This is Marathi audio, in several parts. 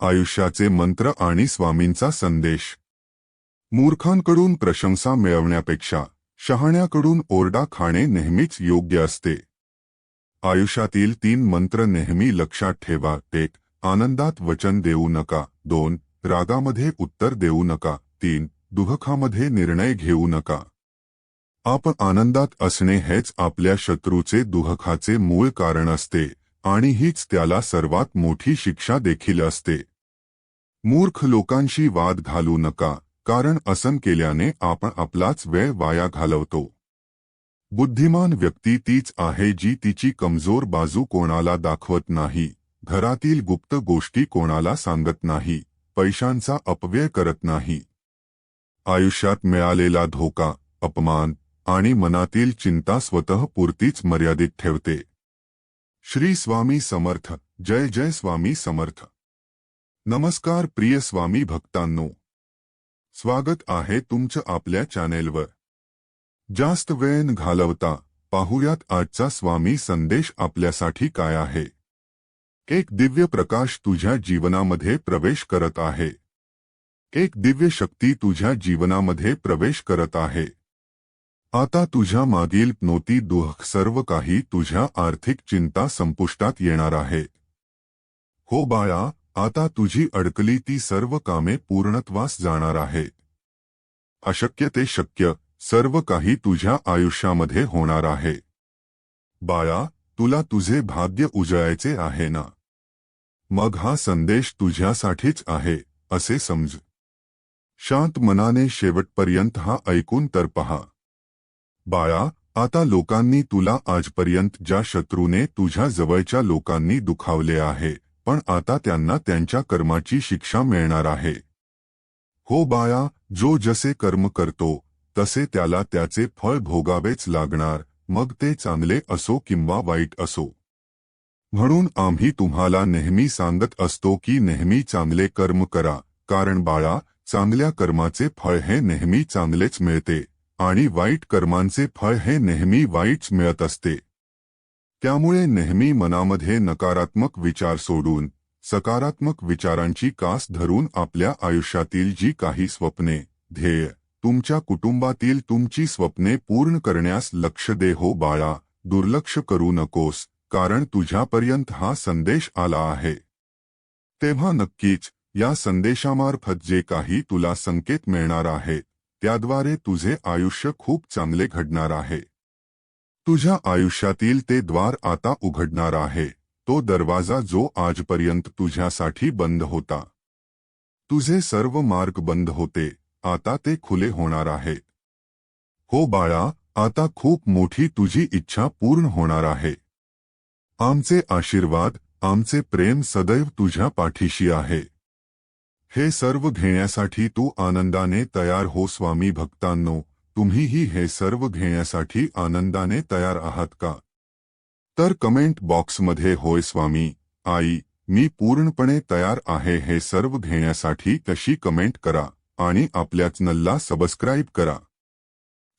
आयुष्याचे मंत्र आणि स्वामींचा संदेश. मूर्खांकडून प्रशंसा मिळवण्यापेक्षा शहाण्याकडून ओरडा खाणे नेहमीच योग्य असते. आयुष्यातील तीन मंत्र नेहमी लक्षात ठेवा एक आनंदात वचन देऊ नका दोन रागामध्ये उत्तर देऊ नका तीन दुःखामध्ये निर्णय घेऊ नका. आपण आनंदात असणे हेच आपल्या शत्रूचे दुःखाचे मूळ कारण असते. आणि हीच त्याला सर्वात मोठी शिक्षा देखील असते. मूर्ख लोकांशी वाद घालू नका कारण असन केल्याने आपण आपलाच वेळ वाया घालवतो. बुद्धिमान व्यक्ती तीच आहे जी तिची कमजोर बाजू कोणाला दाखवत नाही घरातील गुप्त गोष्टी कोणाला सांगत नाही पैशांचा अपव्यय करत नाही. आयुष्यात मिळालेला धोका अपमान आणि मनातील चिंता स्वतःपुरतीच मर्यादित ठेवते. श्री स्वामी समर्थ। जय जय स्वामी समर्थ। नमस्कार प्रिय स्वामी भक्तांनो। स्वागत आहे तुमचं आपल्या चॅनेलवर. जास्त वेळ घालवता पाहूयात आजचा स्वामी संदेश आपल्यासाठी काय आहे? एक दिव्य प्रकाश तुझ्या जीवनामध्ये प्रवेश करत आहे. एक दिव्य शक्ती तुझ्या जीवनामध्ये प्रवेश करत आहे. आता तुझ्या मागील नोती दुःख सर्व काही तुझ्या आर्थिक चिंता संपुष्टात येणार आहे. हो बाळा, आता तुझी अडकली ती सर्व कामे पूर्णत्वास जाणार आहेत अशक्य ते शक्य, सर्व काही तुझ्या आयुष्यामध्ये होणार आहे. बाळा, तुला तुझे भाग्य उजळायचे आहे ना? मग हा संदेश तुझ्यासाठीच आहे, असे समज. शांत मनाने शेवटपर्यंत हा ऐकून तर पहा. बाळा आता लोकांनी तुला आजपर्यंत ज्या शत्रूने तुझ्या जवळच्या लोकांनी दुखावले आहे पण आता त्यांना त्यांच्या कर्माची शिक्षा मिळणार आहे. हो बाळा जो जसे कर्म करतो तसे त्याला त्याचे फळ भोगावेच लागणार मग ते चांगले असो किंवा वाईट असो. म्हणून आम्ही तुम्हाला नेहमी सांगत असतो की नेहमी चांगले कर्म करा कारण बाळा चांगल्या कर्माचे फळ हे नेहमी चांगलेच मिळते. आणि वाईट कर्मांचे फळ हे नेहमी वाईटच मिळत असते. त्यामुळे नेहमी मनामध्ये नकारात्मक विचार सोडून सकारात्मक विचारांची कास धरून आपल्या आयुष्यातील जी काही स्वप्ने ध्येय तुमच्या कुटुंबातील तुमची स्वप्ने पूर्ण करण्यास लक्ष दे हो बाळा दुर्लक्ष करू नकोस कारण तुझ्यापर्यंत हा संदेश आला आहे. तेव्हा नक्कीच या संदेशामार्फत जे काही तुला संकेत मिळणार आहे त्याद्वारे तुझे आयुष्य खूप चांगले घडणार आहे. तुझ्या आयुष्यातील ते द्वार आता उघडणार आहे. तो दरवाज़ा जो आजपर्यंत तुझ्यासाठी बंद होता. तुझे सर्व मार्ग बंद होते. आता ते खुले होणार आहेत हो बाळा, आता खूप मोठी तुझी इच्छा पूर्ण होणार आहे. आमचे आशीर्वाद, आमचे प्रेम सदैव तुझ्या पाठीशी आहे. हे सर्व घेण्यासाठी तू आनंदाने तयार हो स्वामी भक्तांनो. तुम्हीही हे सर्व घेण्यासाठी आनंदाने तयार आहात का? तर कमेंट बॉक्समध्ये होय स्वामी. आई मी पूर्णपणे तयार आहे हे सर्व घेण्यासाठी तशी कमेंट करा आणि आपल्या चॅनलला सबस्क्राईब करा.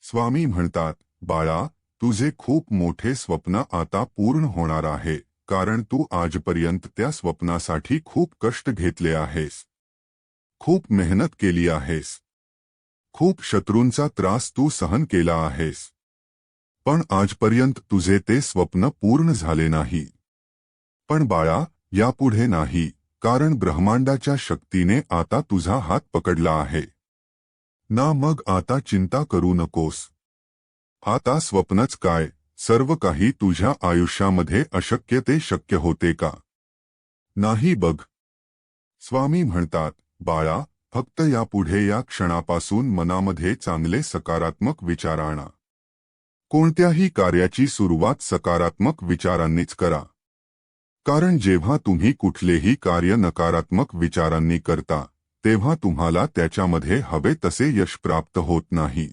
स्वामी म्हणतात बाळा तुझे खूप मोठे स्वप्न आता पूर्ण होणार आहे. कारण तू आजपर्यंत त्या स्वप्नासाठी खूप कष्ट घेतले आहेस. खूप मेहनत केली आहेस. खूप शत्रूंचा त्रास तू सहन केला आहेस. पण आजपर्यंत तुझे ते स्वप्न पूर्ण झाले नाही. पण बाळा, यापुढे नाही, कारण ब्रह्मांडाच्या शक्तीने आता तुझा हात पकडला आहे. ना मग आता चिंता करू नकोस. आता स्वप्नच काय, सर्व काही तुझ्या आयुष्यामध्ये अशक्य ते शक्य होते का? नाही बघ. स्वामी म्हणतात बाळा फक्त यापुढे या क्षणापासून मनामध्ये चांगले सकारात्मक विचार आणा. कोणत्याही कार्याची सुरुवात सकारात्मक विचारांनीच करा. कारण जेव्हा तुम्ही कुठलेही कार्य नकारात्मक विचारांनी करता तेव्हा तुम्हाला त्याच्यामध्ये हवे तसे यश प्राप्त होत नाही.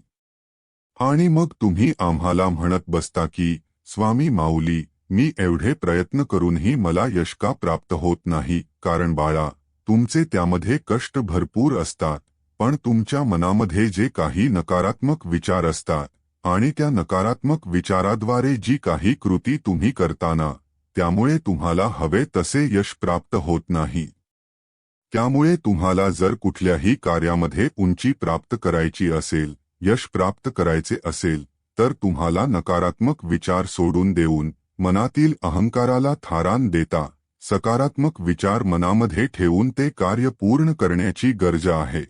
आणि मग तुम्ही आम्हाला म्हणत बसता की स्वामी माऊली मी एवढे प्रयत्न करूनही मला यश का प्राप्त होत नाही कारण बाळा तुमचे त्यामध्ये कष्ट भरपूर असतात पण तुमच्या मनामध्ये जे काही नकारात्मक विचार असतात आणि त्या नकारात्मक विचाराद्वारे जी काही कृती तुम्ही करताना त्यामुळे तुम्हाला हवे तसे यश प्राप्त होत नाही. त्यामुळे तुम्हाला जर कुठल्याही कार्यामध्ये उंची प्राप्त करायची असेल यश प्राप्त करायचे असेल तर तुम्हाला नकारात्मक विचार सोडून देऊन मनातील अहंकाराला थारान देता. सकारात्मक विचार मनामध्ये ठेवून ते कार्य पूर्ण करण्याची गरज आहे.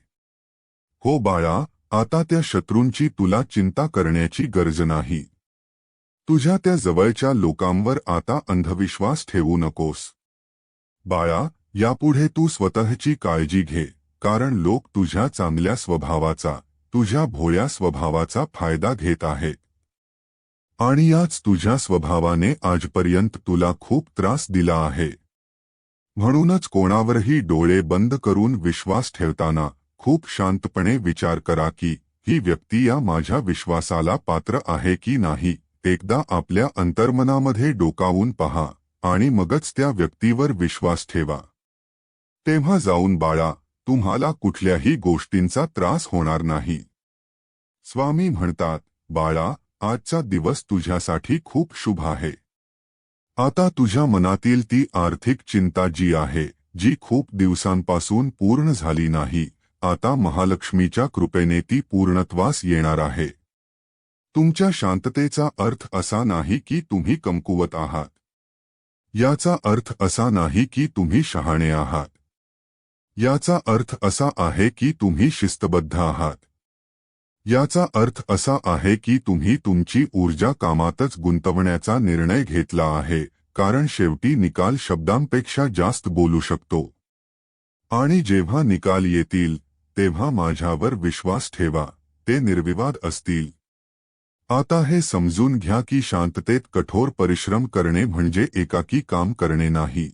हो बाळा आता त्या शत्रूंची तुला चिंता करण्याची गरज नाही. तुझ्या त्या जवळच्या लोकांवर आता अंधविश्वास ठेवू नकोस. बाळा यापुढे तू स्वतःची काळजी घे कारण लोक तुझ्या चांगल्या स्वभावाचा तुझ्या भोळ्या स्वभावाचा फायदा घेत आहेत. आणि याच तुझ्या स्वभावाने आजपर्यंत तुला खूप त्रास दिला आहे. म्हणूनच कोणावरही डोळे बंद करून विश्वास ठेवताना खूप शांतपणे विचार करा की ही व्यक्ती या माझ्या विश्वासाला पात्र आहे की नाही. एकदा आपल्या अंतर्मनामध्ये डोकावून पहा आणि मगच त्या व्यक्तीवर विश्वास ठेवा. तेव्हा जाऊन बाळा तुम्हाला कुठल्याही गोष्टींचा त्रास होणार नाही. स्वामी म्हणतात बाळा आजचा दिवस तुझ्यासाठी खूप शुभ आहे. आता तुझ्या मनातील ती आर्थिक चिंता जी आहे जी खूप दिवसांपासून पूर्ण झाली नाही आता महालक्ष्मीच्या कृपेने ती पूर्णत्वास येणार आहे. तुमच्या शांततेचा अर्थ असा नाही की तुम्ही कमकुवत आहात. याचा अर्थ असा नाही की तुम्ही शहाणे आहात. याचा अर्थ असा आहे की तुम्ही शिस्तबद्ध आहात. याचा अर्थ असा आहे की तुम्ही तुमची ऊर्जा कामातच गुंतवण्याचा निर्णय घेतला आहे, कारण शेवटी निकाल शब्दांपेक्षा जास्त बोलू शकतो. आणि जेव्हा निकाल येतील, तेव्हा माझ्यावर विश्वास ठेवा, ते निर्विवाद असतील. आता हे समजून घ्या की शांततेत कठोर परिश्रम करणे म्हणजे एकाकी काम करणे नाही.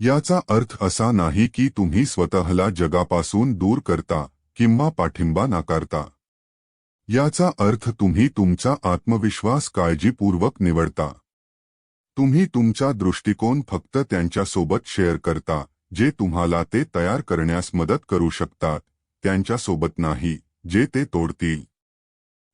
याचा अर्थ असा नाही की तुम्ही स्वतःला जगापासून दूर करता, किंवा पाठिंबा नाकारता. याचा अर्थ तुम्ही तुमचा आत्मविश्वास काळजीपूर्वक निवडता. तुम्ही तुमचा दृष्टिकोन फक्त त्यांच्यासोबत शेअर करता जे तुम्हाला ते तयार करण्यास मदत करू शकतात त्यांच्यासोबत नाही जे ते तोडतील.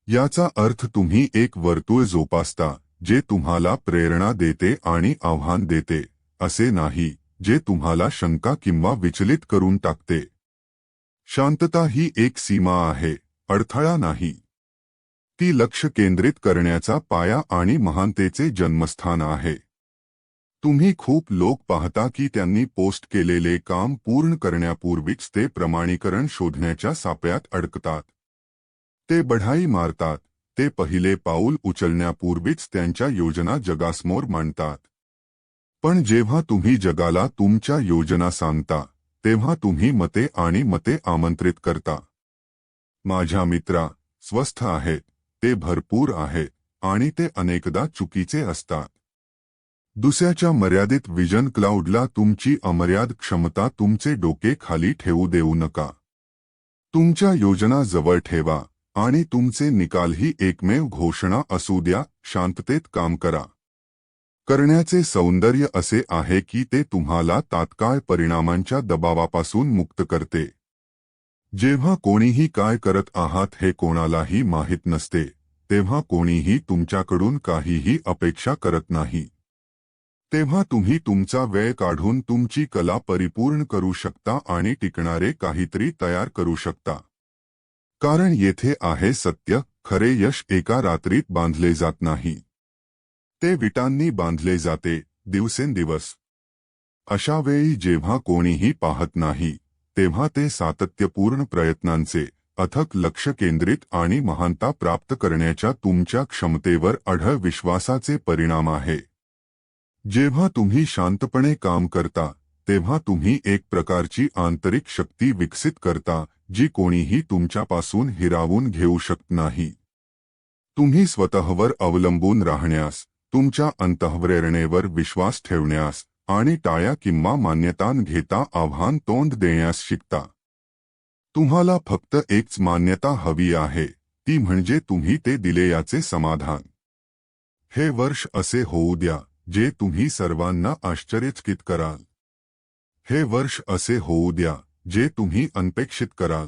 याचा अर्थ तुम्ही एक वर्तुळ जोपासता जे तुम्हाला प्रेरणा देते आणि आव्हान देते असे नाही जे तुम्हाला शंका किंवा विचलित करून टाकते. शांतता ही एक सीमा आहे. अडथळा नाही. ती लक्ष केंद्रित करण्याचा पाया आणि महानतेचे जन्मस्थान आहे. तुम्ही खूप लोक पाहता की त्यांनी पोस्ट केलेले काम पूर्ण करण्यापूर्वीच ते प्रमाणीकरण शोधण्याच्या सापळ्यात अडकतात. ते बढाई मारतात ते पहिले पाऊल उचलण्यापूर्वीच त्यांच्या योजना जगासमोर मांडतात. पण जेव्हा तुम्ही जगाला तुमच्या योजना सांगता तेव्हा तुम्ही मते आणि मते आमंत्रित करता. माझ्या मित्रा स्वस्थ आहेत ते भरपूर आहेत आणि ते अनेकदा चुकीचे असतात. दुसऱ्याच्या मर्यादित विजन क्लाउडला तुमची अमर्याद क्षमता तुमचे डोके खाली ठेवू देऊ नका. तुमच्या योजना जवळ ठेवा आणि तुमचे निकालही एकमेव घोषणा असू द्या शांततेत काम करा. करण्याचे सौंदर्य असे आहे की ते तुम्हाला तात्काळ परिणामांच्या दबावापासून मुक्त करते. जेव्हा कोणीही काय करत आहात हे कोणालाही माहीत नसते तेव्हा कोणीही तुमच्याकडून काहीही अपेक्षा करत नाही. तेव्हा तुम्ही तुमचा वेळ काढून तुमची कला परिपूर्ण करू शकता आणि टिकणारे काहीतरी तयार करू शकता. कारण येथे आहे सत्य खरे यश एका रात्रीत बांधले जात नाही. ते विटांनी बांधले जाते दिवसेंदिवस. अशा वेळी जेव्हा कोणीही पाहत नाही तेव्हा ते सातत्यपूर्ण प्रयत्नांचे अथक लक्ष केंद्रित आणि महानता प्राप्त करण्याच्या तुमच्या क्षमतेवर अढळ विश्वासाचे परिणाम आहे. जेव्हा तुम्ही शांतपणे काम करता तेव्हा तुम्ही एक प्रकारची आंतरिक शक्ती विकसित करता जी कोणीही तुमच्यापासून हिरावून घेऊ शकत नाही. तुम्ही स्वतःवर अवलंबून राहण्यास तुमच्या अंतःप्रेरणेवर विश्वास ठेवण्यास आणि टाळ्या किंवा मान्यतान घेता आव्हान तोंड देण्यास शिकता। तुम्हाला फक्त एकच मान्यता हवी आहे, ती म्हणजे तुम्ही ते दिले याचे समाधान. हे वर्ष असे होऊ द्या, जे तुम्ही सर्वांना आश्चर्यचकित कराल. हे वर्ष असे होऊ द्या, जे तुम्ही अनपेक्षित कराल.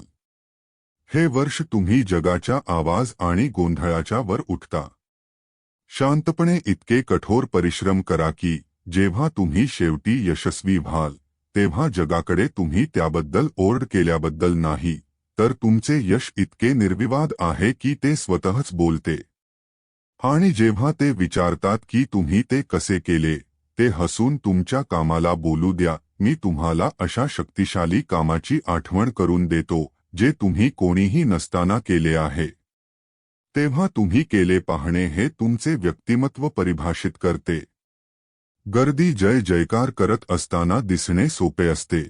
हे वर्ष तुम्ही जगाच्या आवाज़ आणि गोंधळाच्या वर उठता. शांतपणे इतके कठोर परिश्रम करा की जेव्हा तुम्ही शेवटी यशस्वी व्हाल तेव्हा जगाकडे तुम्ही त्याबद्दल ओरड केल्याबद्दल नाही तर तुमचे यश इतके निर्विवाद आहे की ते स्वतःच बोलते. आणि जेव्हा ते विचारतात की तुम्ही ते कसे केले ते हसून तुमच्या कामाला बोलू द्या मी तुम्हाला अशा शक्तिशाली कामाची आठवण करून देतो जे तुम्ही कोणीही नसताना केले आहे. तेव्हा तुम्ही केले पाहणे हे तुमचे व्यक्तिमत्व परिभाषित करते. गर्दी जय जयकार करत असताना दिसणे सोपे असते.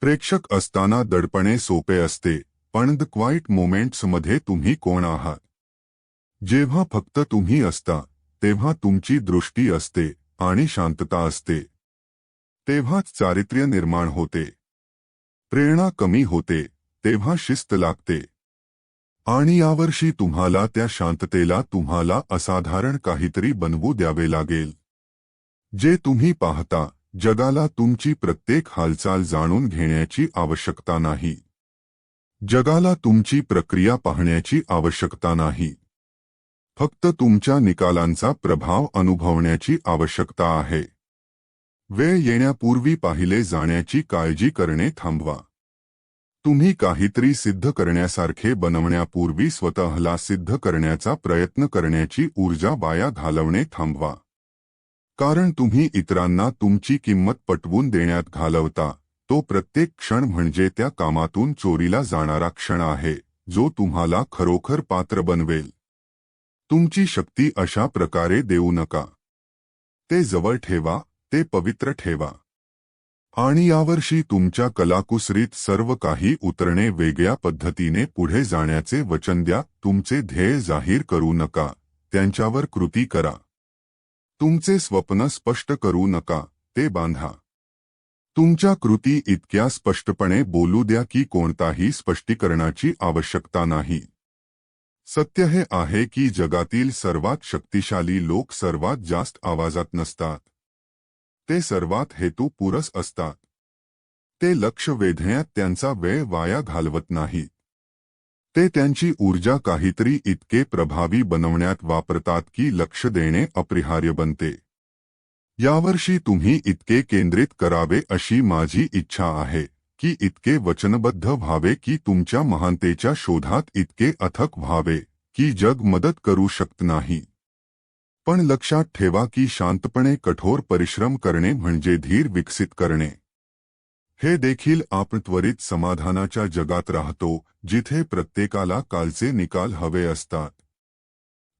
प्रेक्षक असताना दडपणे सोपे असते. पण द क्वाईट मोमेंट्समध्ये तुम्ही कोण आहात? जेव्हा फक्त तुम्ही असता तेव्हा तुमची दृष्टी असते आणि शांतता असते. तेव्हाच चारित्र्य निर्माण होते. प्रेरणा कमी होते तेव्हा शिस्त लागते. आणि यावर्षी तुम्हाला त्या शांततेला तुम्हाला असाधारण काहीतरी बनवू द्यावे लागेल. जे तुम्ही पाहता, जगाला तुमची प्रत्येक हालचाल जाणून घेण्याची आवश्यकता नाही. जगाला तुमची प्रक्रिया पाहण्याची आवश्यकता नाही. फक्त तुमच्या निकालांचा प्रभाव अनुभवण्याची आवश्यकता आहे. वेळ येण्यापूर्वी पाहिले जाण्याची काळजी करणे थांबवा. तुम्ही काहीतरी सिद्ध करण्यासारखे बनवण्यापूर्वी स्वतःला सिद्ध करण्याचा प्रयत्न करण्याची ऊर्जा वाया घालवणे थांबवा. कारण तुम्ही इतरांना तुमची किंमत पटवून देण्यात घालवता. तो प्रत्येक क्षण म्हणजे त्या कामातून चोरीला जाणारा क्षण आहे जो तुम्हाला खरोखर पात्र बनवेल. तुमची शक्ती अशा प्रकारे देऊ नका. ते जवळ ठेवा ते पवित्र ठेवा. आणि यावर्षी तुमच्या कलाकुसरीत सर्व काही उतरणे वेगळ्या पद्धतीने पुढे जाण्याचे वचन द्या तुमचे ध्येय जाहीर करू नका त्यांच्यावर कृती करा. तुमचे स्वप्न स्पष्ट करू नका ते बांधा. तुमच्या कृती इतक्या स्पष्टपणे बोलू द्या की कोणताही स्पष्टीकरणाची आवश्यकता नाही. सत्य हे आहे की जगातील सर्वात शक्तिशाली लोक सर्वात जास्त आवाजात नसतात. ते सर्वात हेतुपुरस असतात. ते लक्ष वेधण्यात त्यांचा वेळ वाया घालवत नाहीत. ते त्यांची ऊर्जा काहीतरी इतके प्रभावी बनवण्यात वापरतात की लक्ष देणे अपरिहार्य बनते. यावर्षी तुम्ही इतके केंद्रित करावे अशी माझी इच्छा आहे, की इतके वचनबद्ध व्हावे की तुमच्या महानतेच्या शोधात इतके अथक व्हावे, की जग मदत करू शकत नाही. पण लक्षात ठेवा की शांतपणे कठोर परिश्रम करणे म्हणजे धीर विकसित करणे. हे देखील आपण त्वरित समाधानाच्या जगात राहतो जिथे प्रत्येकाला कालचे निकाल हवे असतात.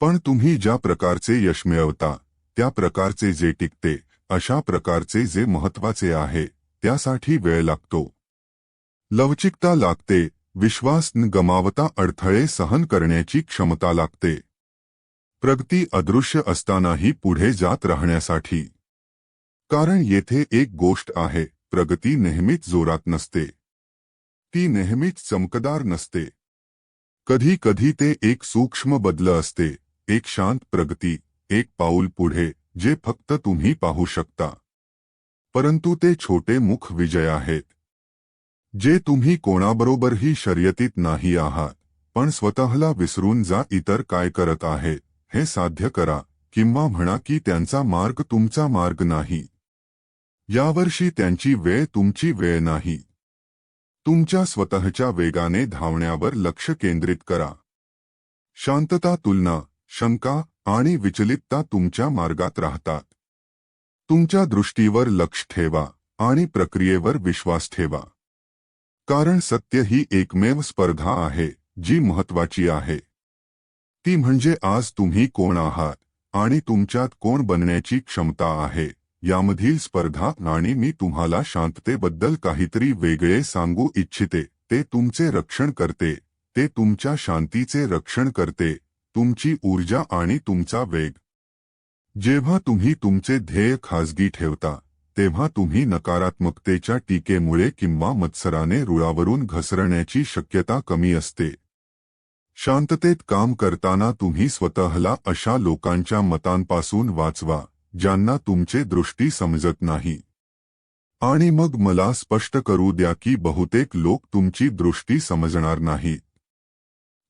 पण तुम्ही ज्या प्रकारचे यश मिळवता त्या प्रकारचे जे टिकते अशा प्रकारचे जे महत्त्वाचे आहे त्यासाठी वेळ लागतो. लवचिकता लागते विश्वास न गमावता अडथळे सहन करण्याची क्षमता लागते. प्रगती अदृश्य असतानाही पुढे जात राहण्यासाठी. कारण येथे एक गोष्ट आहे प्रगती नेहमीच जोरात नसते. ती नेहमीच चमकदार नसते. कधी कधी ते एक सूक्ष्म बदल असते एक शांत प्रगती एक पाऊल पुढे जे फक्त तुम्ही पाहू शकता. परंतु ते छोटे मुख विजय आहेत. जे तुम्ही कोणाबरोबरही शर्यतीत नाही आहात पण स्वतःला विसरून जा इतर काय करत आहे हे साध्य करा किंवा म्हणा की त्यांचा मार्ग तुमचा मार्ग नाही. यावर्षी त्यांची वेळ तुमची वेळ नाही. तुमच्या स्वतःच्या वेगाने धावण्यावर लक्ष केंद्रित करा. शांतता तुलना शंका आणि विचलितता तुमच्या मार्गात राहतात. तुमच्या दृष्टीवर लक्ष ठेवा आणि प्रक्रियेवर विश्वास ठेवा. कारण सत्य ही एकमेव स्पर्धा आहे जी महत्वाची आहे. ती म्हणजे आज तुम्ही कोण आहात आणि तुमच्यात कोण बनण्याची क्षमता आहे. यामधील स्पर्धा आणि मी तुम्हाला शांततेबद्दल काहीतरी वेगळे सांगू इच्छिते. ते तुमचे रक्षण करते. ते तुमच्या शांतीचे रक्षण करते. तुमची ऊर्जा आणि तुमचा वेग. जेव्हा तुम्ही तुमचे ध्येय खाजगी ठेवता तेव्हा तुम्ही नकारात्मकतेच्या टीकेमुळे किंवा मत्सराने रुळावरून घसरण्याची शक्यता कमी असते. शांततेत काम करताना तुम्ही स्वतःला अशा लोकांच्या मतांपासून वाचवा. ज्यांना तुमचे दृष्टी समजत नाही. आणि मग मला स्पष्ट करू द्या की बहुतेक लोक तुमची दृष्टी समजणार नाहीत.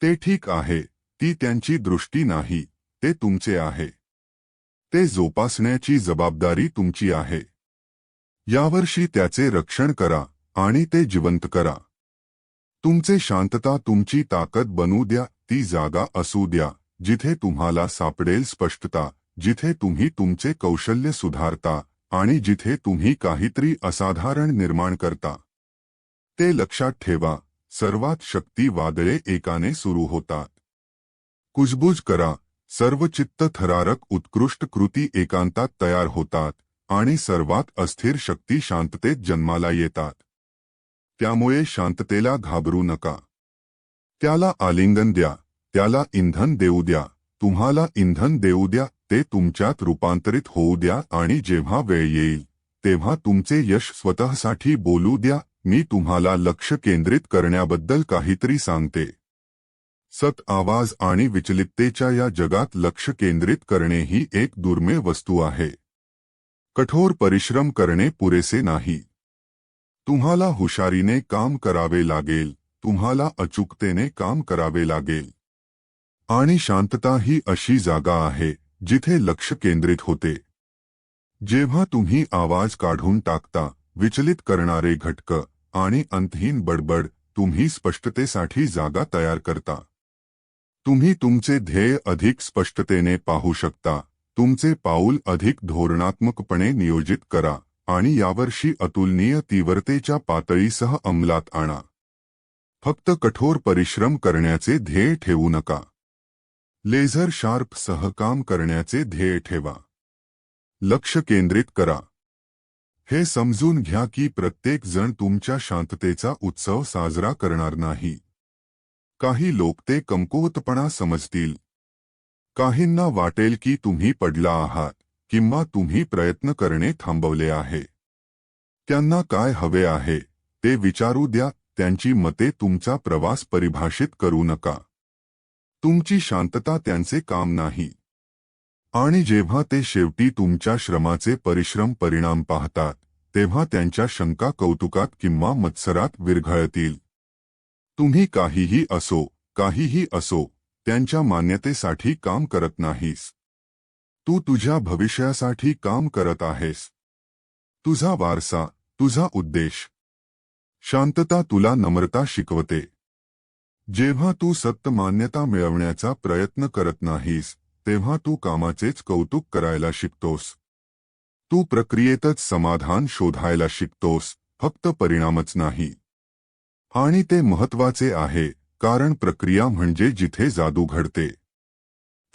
ते ठीक आहे ती त्यांची दृष्टी नाही ते तुमचे आहे. ते जोपासण्याची जबाबदारी तुमची आहे. यावर्षी त्याचे रक्षण करा आणि ते जिवंत करा. तुमचे शांतता तुमची ताकद बनू द्या ती जागा असू द्या जिथे तुम्हाला सापडेल स्पष्टता. जिथे तुम्ही तुमचे कौशल्य सुधारता आणि जिथे तुम्ही काहीतरी असाधारण निर्माण करता. ते लक्षात ठेवा, सर्वात शक्ती वादळे एकाने सुरू होतात. कुजबुज करा, सर्व चित्त थरारक उत्कृष्ट कृती एकांतात तयार होतात आणि सर्वात अस्थिर शक्ती शांततेत जन्माला येतात. त्यामुळे शांततेला घाबरू नका. त्याला आलिंगन द्या, त्याला इंधन देऊ द्या, तुम्हाला इंधन देऊ द्या ते तुमच्यात रूपांतरित होऊ द्या आणि जेव्हा वेळ येईल तेव्हा तुमचे यश स्वतःसाठी बोलू द्या. मी तुम्हाला लक्ष केंद्रित करण्याबद्दल काहीतरी सांगते. सत आवाज आणि विचलिततेच्या या जगात लक्ष केंद्रित करणे ही एक दुर्मिळ वस्तू आहे. कठोर परिश्रम करणे पुरेसे नाही. तुम्हाला हुशारीने काम करावे लागेल तुम्हाला अचूकतेने काम करावे लागेल. आणि शांतता ही अशी जागा आहे जिथे लक्ष केंद्रित होते. जेव्हा तुम्ही आवाज काढून टाकता विचलित करणारे घटक आणि अंतहीन बडबड तुम्ही स्पष्टतेसाठी जागा तयार करता. तुम्ही तुमचे ध्येय अधिक स्पष्टतेने पाहू शकता तुमचे पाऊल अधिक धोरणात्मकपणे नियोजित करा आणि यावर्षी अतुलनीय तीव्रतेच्या पातळीसह अंमलात आणा. फक्त कठोर परिश्रम करण्याचे ध्येय ठेवू नका. लेझर शार्प सहकाम करण्याचे ध्येय ठेवा. लक्ष केंद्रित करा. हे समजून घ्या की प्रत्येक जण तुमच्या शांततेचा उत्सव साजरा करणार नाही. काही लोक ते कमकुवतपणा समजतील. काहींना वाटेल की तुम्ही पडला आहात किंवा तुम्ही प्रयत्न करणे थांबवले आहे. त्यांना काय हवे आहे ते विचारू द्या त्यांची मते तुमचा प्रवास परिभाषित करू नका. तुमची शांतता त्यांचे काम नाही. आणि जेव्हा ते शेवटी तुमच्या श्रमाचे परिश्रम परिणाम पाहतात तेव्हा त्यांच्या शंका कौतुकात किंवा मत्सरात विरघळतील. तुम्ही काहीही असो काहीही असो त्यांच्या मान्यतेसाठी काम करत नाहीस. तू तुझ्या भविष्यासाठी काम करत आहेस. तुझा वारसा तुझा उद्देश. शांतता तुला नम्रता शिकवते. जेव्हा तू सत्य मान्यता मिळवण्याचा प्रयत्न करत नाहीस तेव्हा तू कामाचेच कौतुक करायला शिकतोस. तू प्रक्रियेतच समाधान शोधायला शिकतोस फक्त परिणामच नाही. आणि ते महत्त्वाचे आहे कारण प्रक्रिया म्हणजे जिथे जादू घडते.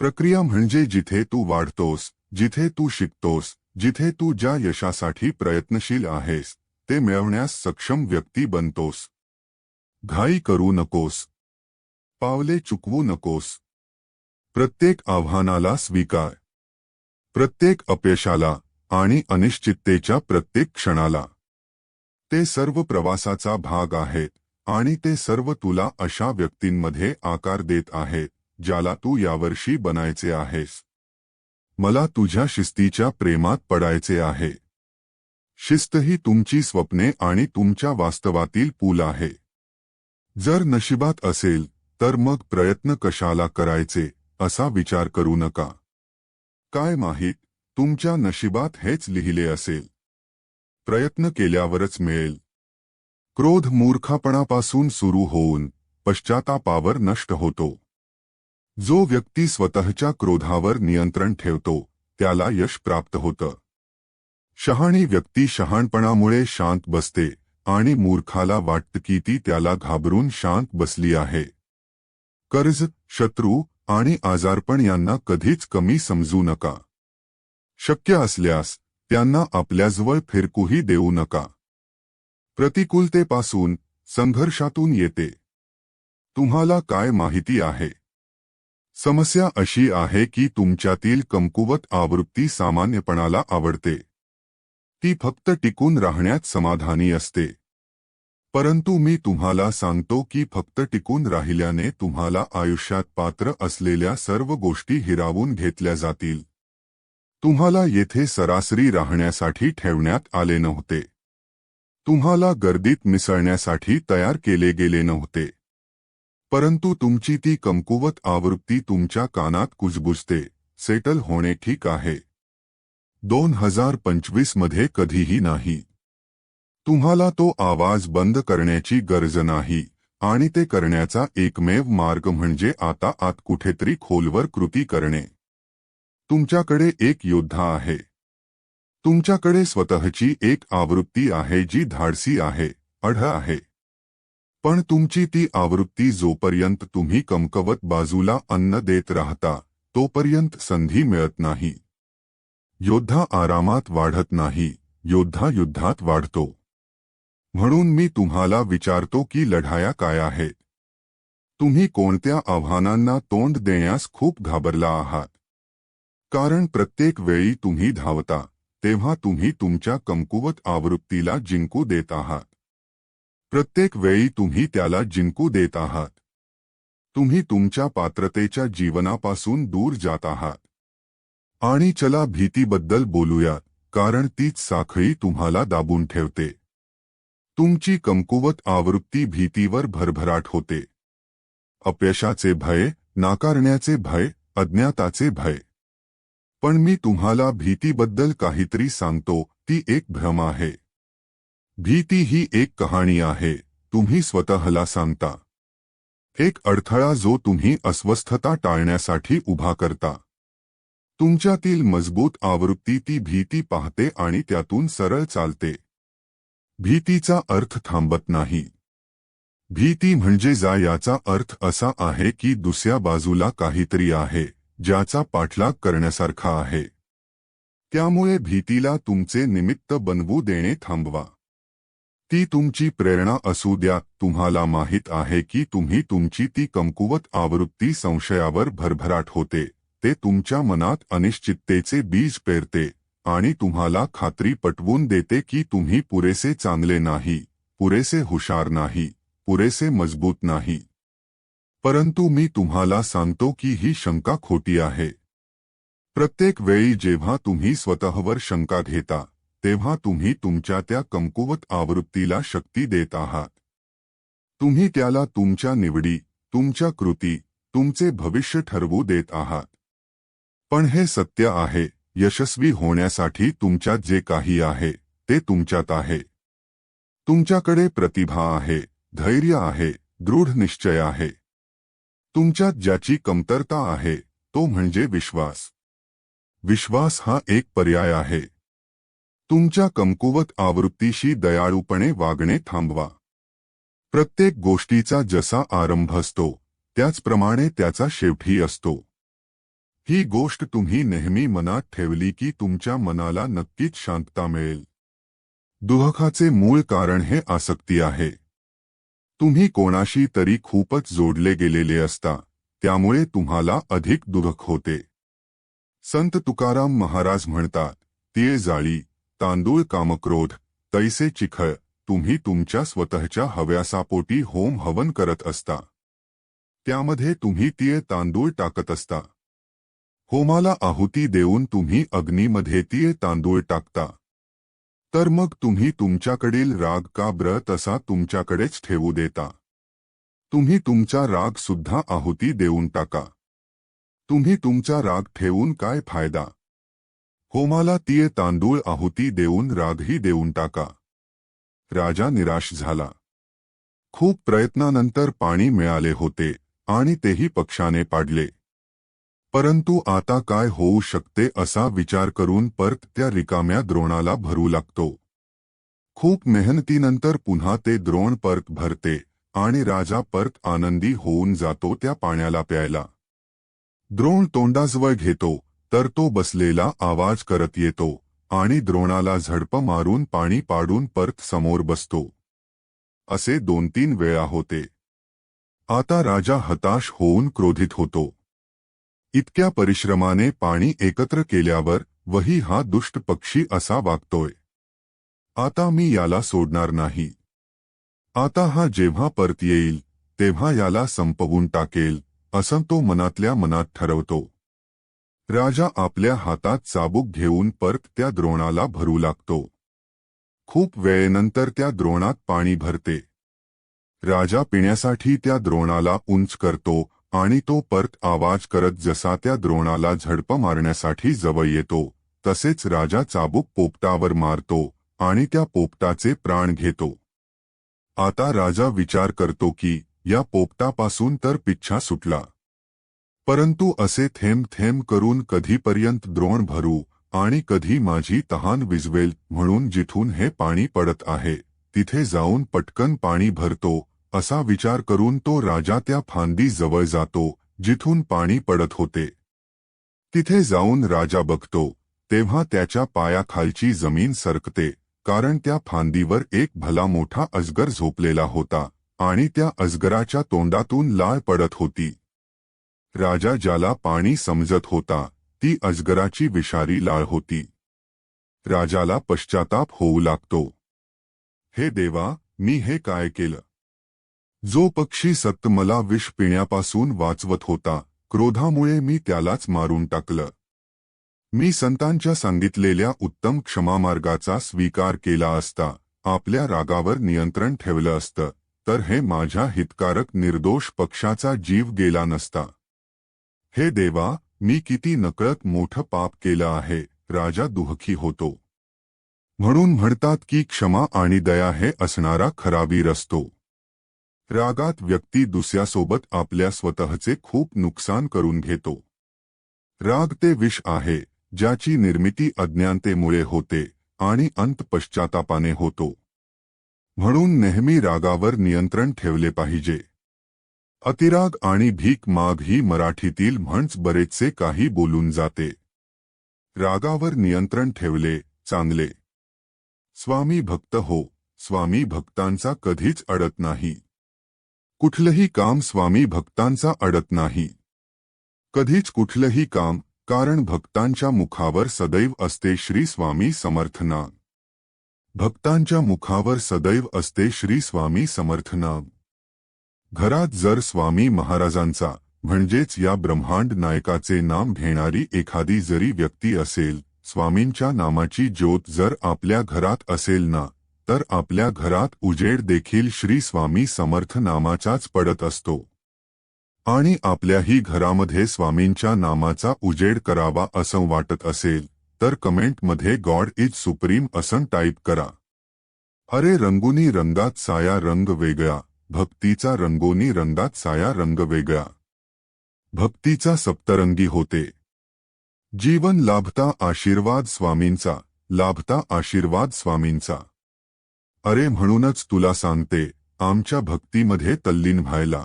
प्रक्रिया म्हणजे जिथे तू वाढतोस जिथे तू शिकतोस जिथे तू ज्या यशासाठी प्रयत्नशील आहेस ते मिळवण्यास सक्षम व्यक्ती बनतोस. घाई करू नकोस पावले चुकवू नकोस. प्रत्येक आव्हानाला स्वीकार. प्रत्येक अपयशाला आणि अनिश्चिततेच्या प्रत्येक क्षणाला. ते सर्व प्रवासाचा भाग आहेत आणि ते सर्व तुला अशा व्यक्तींमध्ये आकार देत आहेत ज्याला तू यावर्षी बनायचे आहेस. मला तुझ्या शिस्तीच्या प्रेमात पडायचे आहे. शिस्त ही तुमची स्वप्ने आणि तुमच्या वास्तवातील पूल आहे. जर नशिबात असेल तर मग प्रयत्न कशाला करायचे असा विचार करू नका. काय माहीत तुमच्या नशिबात हेच लिहिले असेल. प्रयत्न केल्यावरच मिळेल. क्रोध मूर्खापणापासून सुरू होऊन पश्चातापावर नष्ट होतो. जो व्यक्ती स्वतःच्या क्रोधावर नियंत्रण ठेवतो त्याला यश प्राप्त होतं. शहाणी व्यक्ती शहाणपणामुळे शांत बसते आणि मूर्खाला वाटतं की ती त्याला घाबरून शांत बसली आहे. कर्ज शत्रू आणि आजारपण यांना कधीच कमी समजू नका. शक्य असल्यास त्यांना आपल्याजवळ फिरकूही देऊ नका. प्रतिकूलतेपासून संघर्षातून येते. तुम्हाला काय माहिती आहे? समस्या अशी आहे की तुमच्यातील कमकुवत आवृत्ती सामान्यपणाला आवडते. ती फक्त टिकून राहण्यात समाधानी असते. परंतु मी तुम्हाला सांगतो की फक्त टिकून राहिल्याने तुम्हाला आयुष्यात पात्र असलेल्या सर्व गोष्टी हिरावून घेतल्या जातील. तुम्हाला येथे सरासरी राहण्यासाठी ठेवण्यात आले नव्हते. तुम्हाला गर्दीत मिसळण्यासाठी तयार केले गेले नव्हते. परंतु तुमची ती कमकुवत आवृत्ती तुमच्या कानात कुजबुजते. सेटल होणे ठीक आहे. दोन हजार पंचवीसमध्ये कधीही नाही. तुम्हाला तो आवाज बंद करण्याची गरज नाही आणि ते करण्याचा एकमेव मार्ग म्हणजे आता आत कुठेतरी खोलवर कृती करणे. तुमच्याकडे एक योद्धा आहे. तुमच्याकडे स्वतःची एक आवृत्ती आहे जी धाडसी आहे अढ आहे. पण तुमची ती आवृत्ती जोपर्यंत तुम्ही कमकवत बाजूला अन्न देत राहता तोपर्यंत संधी मिळत नाही. योद्धा आरामात वाढत नाही योद्धा युद्धात वाढतो. म्हणून मी तुम्हाला विचारतो की लढाया काय आहेत तुम्ही कोणत्या आव्हानांना तोंड देण्यास खूप घाबरला आहात? कारण प्रत्येक वेळी तुम्ही धावता तेव्हा तुम्ही तुमच्या कमकुवत आवृत्तीला जिंकू देत आहात. प्रत्येक वेळी तुम्ही त्याला जिंकू देत आहात. तुम्ही तुमच्या पात्रतेच्या जीवनापासून दूर जात आहात. आणि चला भीतीबद्दल बोलूया कारण तीच साखळी तुम्हाला दाबून ठेवते. तुमची कमकुवत आवृत्ती भीतीवर भरभराट होते. अपयशाचे भय नाकारण्याचे भय अज्ञाताचे भय. पण मी तुम्हाला भीतीबद्दल काहीतरी सांगतो ती एक भ्रम आहे. भीती ही एक कहाणी आहे तुम्ही स्वतःला सांगता. एक अडथळा जो तुम्ही अस्वस्थता टाळण्यासाठी उभा करता. तुमच्यातील मजबूत आवृत्ती ती भीती पाहते आणि त्यातून सरळ चालते. भीतीचा अर्थ थांबत नाही. भीती म्हणजे जा याचा अर्थ असा आहे की दुसऱ्या बाजूला काहीतरी आहे ज्याचा पाठलाग करण्यासारखा आहे. त्यामुळे भीतीला तुमचे निमित्त बनवू देणे थांबवा. ती तुमची प्रेरणा असू द्या तुम्हाला माहीत आहे की तुम्ही तुमची ती कमकुवत आवृत्ती संशयावर भरभराट होते ते तुमच्या मनात अनिश्चिततेचे बीज पेरते. आणि तुम्हाला खात्री पटवून देते की तुम्ही पुरेसे चांगले नाही, पुरेसे हुशार नाही, पुरेसे मज़बूत नाही. परंतु मी तुम्हाला सांगतो की ही शंका खोटी आहे. प्रत्येक वेळी जेव्हा तुम्ही स्वतःवर शंका घेता, तेव्हा तुम्ही तुमच्या त्या कमकुवत आवृत्तीला शक्ती देत आहात. तुम्ही त्याला तुमच्या निवडी, तुमच्या कृती, तुमचे भविष्य ठरवू देत आहात. पण हे सत्य आहे यशस्वी होण्यासाठी तुमच्यात जे काही आहे ते तुमच्यात आहे. तुमच्याकडे प्रतिभा आहे धैर्य आहे दृढ निश्चय आहे. तुमच्यात ज्याची कमतरता आहे तो म्हणजे विश्वास. विश्वास हा एक पर्याय आहे. तुमच्या कमकुवत आवृत्तीशी दयाळूपणे वागणे थांबवा. प्रत्येक गोष्टीचा जसा आरंभ असतो त्याचप्रमाणे त्याचा शेवटी असतो. ही गोष्ट तुम्ही नेहमी मनात ठेवली की तुमच्या मनाला नक्कीच शांतता मिळेल. दुःखाचे मूळ कारण हे आसक्ती आहे. तुम्ही कोणाशी तरी खूपच जोडले गेलेले असता त्यामुळे तुम्हाला अधिक दुःख होते. संत तुकाराम महाराज म्हणतात तिये जाळी तांदूळ कामक्रोध तैसे चिखळ तुम्ही तुमच्या स्वतःच्या हव्यासापोटी होम हवन करत असता. त्यामध्ये तुम्ही तिये तांदूळ टाकत असता. होमाला आहुती देऊन तुम्ही अग्नीमध्ये तिळे तांदूळ टाकता. तर मग तुम्ही तुमच्याकडील राग का ब्र तसा तुमच्याकडेच ठेवू देता? तुम्ही तुमचा राग सुद्धा आहुती देऊन टाका. तुम्ही तुमचा राग ठेवून काय फायदा? होमाला तीय तांदूळ आहुती देऊन रागही देऊन टाका. राजा निराश झाला. खूप प्रयत्नानंतर पाणी मिळाले होते आणि तेही पक्षाने पाडले. परंतु आता काय होऊ शकते असा विचार करून परत त्या रिकाम्या द्रोणाला भरू लागतो. खूप मेहनतीनंतर पुन्हा ते द्रोण परत भरते आणि राजा परत आनंदी होऊन जातो त्या पाण्याला प्यायला. द्रोण तोंडाजवळ घेतो तर तो बसलेला आवाज करत येतो आणि द्रोणाला झडप मारून पाणी पाडून परत समोर बसतो. असे दोन तीन वेळा होते. आता राजा हताश होऊन क्रोधित होतो. इतक्या परिश्रमाने पाणी एकत्र केल्यावर वही हा दुष्ट पक्षी असा वागतोय. आता मी याला सोडणार नाही. आता हा जेव्हा परत येईल तेव्हा याला संपवून टाकेल असं तो मनातल्या मनात ठरवतो. राजा आपल्या हातात चाबूक घेऊन परत त्या द्रोणाला भरू लागतो. खूप वेळेनंतर त्या द्रोणात पाणी भरते. राजा पिण्यासाठी त्या द्रोणाला उंच करतो आणि तो परत आवाज करत जसा त्या द्रोणाला झडप मारण्यासाठी जवळ येतो तसेच राजा चाबूक पोपटावर मारतो आणि त्या पोपटाचे प्राण घेतो. आता राजा विचार करतो की या पोपटापासून तर पिच्छा सुटला. परंतु असे थेंब थेंब करून कधीपर्यंत द्रोण भरू आणि कधी माझी तहान विजवेल म्हणून जिथून हे पाणी पडत आहे तिथे जाऊन पटकन पाणी भरतो असा विचार करून तो राजा त्या फांदी जवळ जातो जिथून पाणी पडत होते. तिथे जाऊन राजा बघतो तेव्हा त्याच्या पायाखालची जमीन सरकते कारण त्या फांदीवर एक भला मोठा अजगर झोपलेला होता आणि त्या अजगराच्या तोंडातून लाळ पडत होती. राजा ज्याला पाणी समजत होता ती अजगराची विषारी लाळ होती. राजाला पश्चाताप होऊ लागतो. हे देवा मी हे काय केलं? जो पक्षी सत्त मला विष पिण्यापासून वाचवत होता क्रोधामुळे मी त्यालाच मारून टाकलं. मी संतांच्या सांगितलेल्या उत्तम क्षमामार्गाचा स्वीकार केला असता आपल्या रागावर नियंत्रण ठेवलं असतं तर हे माझ्या हितकारक निर्दोष पक्षाचा जीव गेला नसता. हे देवा मी किती नकळत मोठं पाप केलं आहे राजा दुःखी होतो. म्हणून म्हणतात की क्षमा आणि दया हे असणारा खरा वीर असतो. रागात व्यक्ती दुसऱ्यासोबत आपल्या स्वतःचे खूप नुकसान करून घेतो. राग ते विष आहे ज्याची निर्मिती अज्ञानतेमुळे होते आणि अंत पश्चातापाने होतो. म्हणून नेहमी रागावर नियंत्रण ठेवले पाहिजे. अतिराग आणि भीक माग ही मराठीतील म्हणच बरेचसे काही बोलून जाते. रागावर नियंत्रण ठेवले चांगले. स्वामी भक्त हो स्वामी भक्तांचा कधीच अडत नाही. कुठलंही काम स्वामी भक्तांचा अडत नाही. कधीच कुठलंही काम कारण भक्तांच्या मुखावर सदैव असते श्री स्वामी समर्थना भक्तांच्या मुखावर सदैव असते श्री स्वामी समर्थना घरात जर स्वामी महाराजांचा म्हणजेच या ब्रह्मांड नायकाचे नाम घेणारी एखादी जरी व्यक्ती असेल स्वामींच्या नामाची ज्योत जर आपल्या घरात असेल ना तर आपल्या घरात उजेड देखील श्री स्वामी समर्थ नामाचाच पडत असतो. आणि आपल्याही घरामध्ये स्वामींच्या नामाचा उजेड करावा असं वाटत असेल तर कमेंटमध्ये गॉड इज सुप्रीम असं टाईप करा. अरे रंगुनी रंगात साया रंग वेगळा भक्तीचा रंगोनी रंगात साया रंग वेगळा. भक्तीचा सप्तरंगी होते. जीवन लाभता आशीर्वाद स्वामींचा लाभता आशीर्वाद स्वामींचा. अरे म्हणूनच तुला सांगते आमच्या भक्तीमध्ये तल्लीन व्हायला.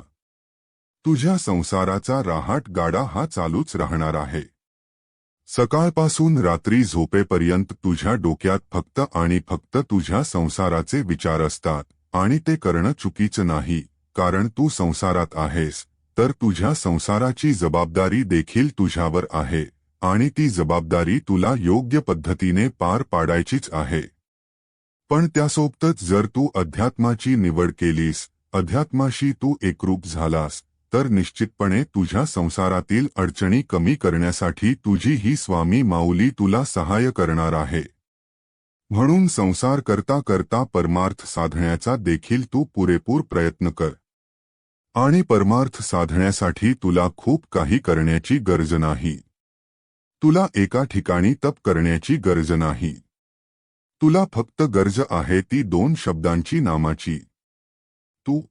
तुझ्या संसाराचा राहाट गाडा हा चालूच राहणार आहे. सकाळपासून रात्री झोपेपर्यंत तुझ्या डोक्यात फक्त आणि फक्त तुझ्या संसाराचे विचार असतात आणि ते करणं चुकीचं नाही कारण तू संसारात आहेस तर तुझ्या संसाराची जबाबदारी देखील तुझ्यावर आहे आणि ती जबाबदारी तुला योग्य पद्धतीने पार पाडायचीच आहे. पण त्यासोबतच जर तू अध्यात्माची निवड केलीस अध्यात्माशी तू एकरूप झालास तर निश्चितपणे तुझ्या संसारातील अडचणी कमी करण्यासाठी तुझी ही स्वामी माऊली तुला सहाय्य करणार आहे. म्हणून संसार करता करता परमार्थ साधण्याचा देखील तू पुरेपूर प्रयत्न कर. आणि परमार्थ साधण्यासाठी तुला खूप काही करण्याची गरज नाही. तुला एका ठिकाणी तप करण्याची गरज नाही. तुला फक्त गरज आहे ती दोन शब्दांची नामाची. तू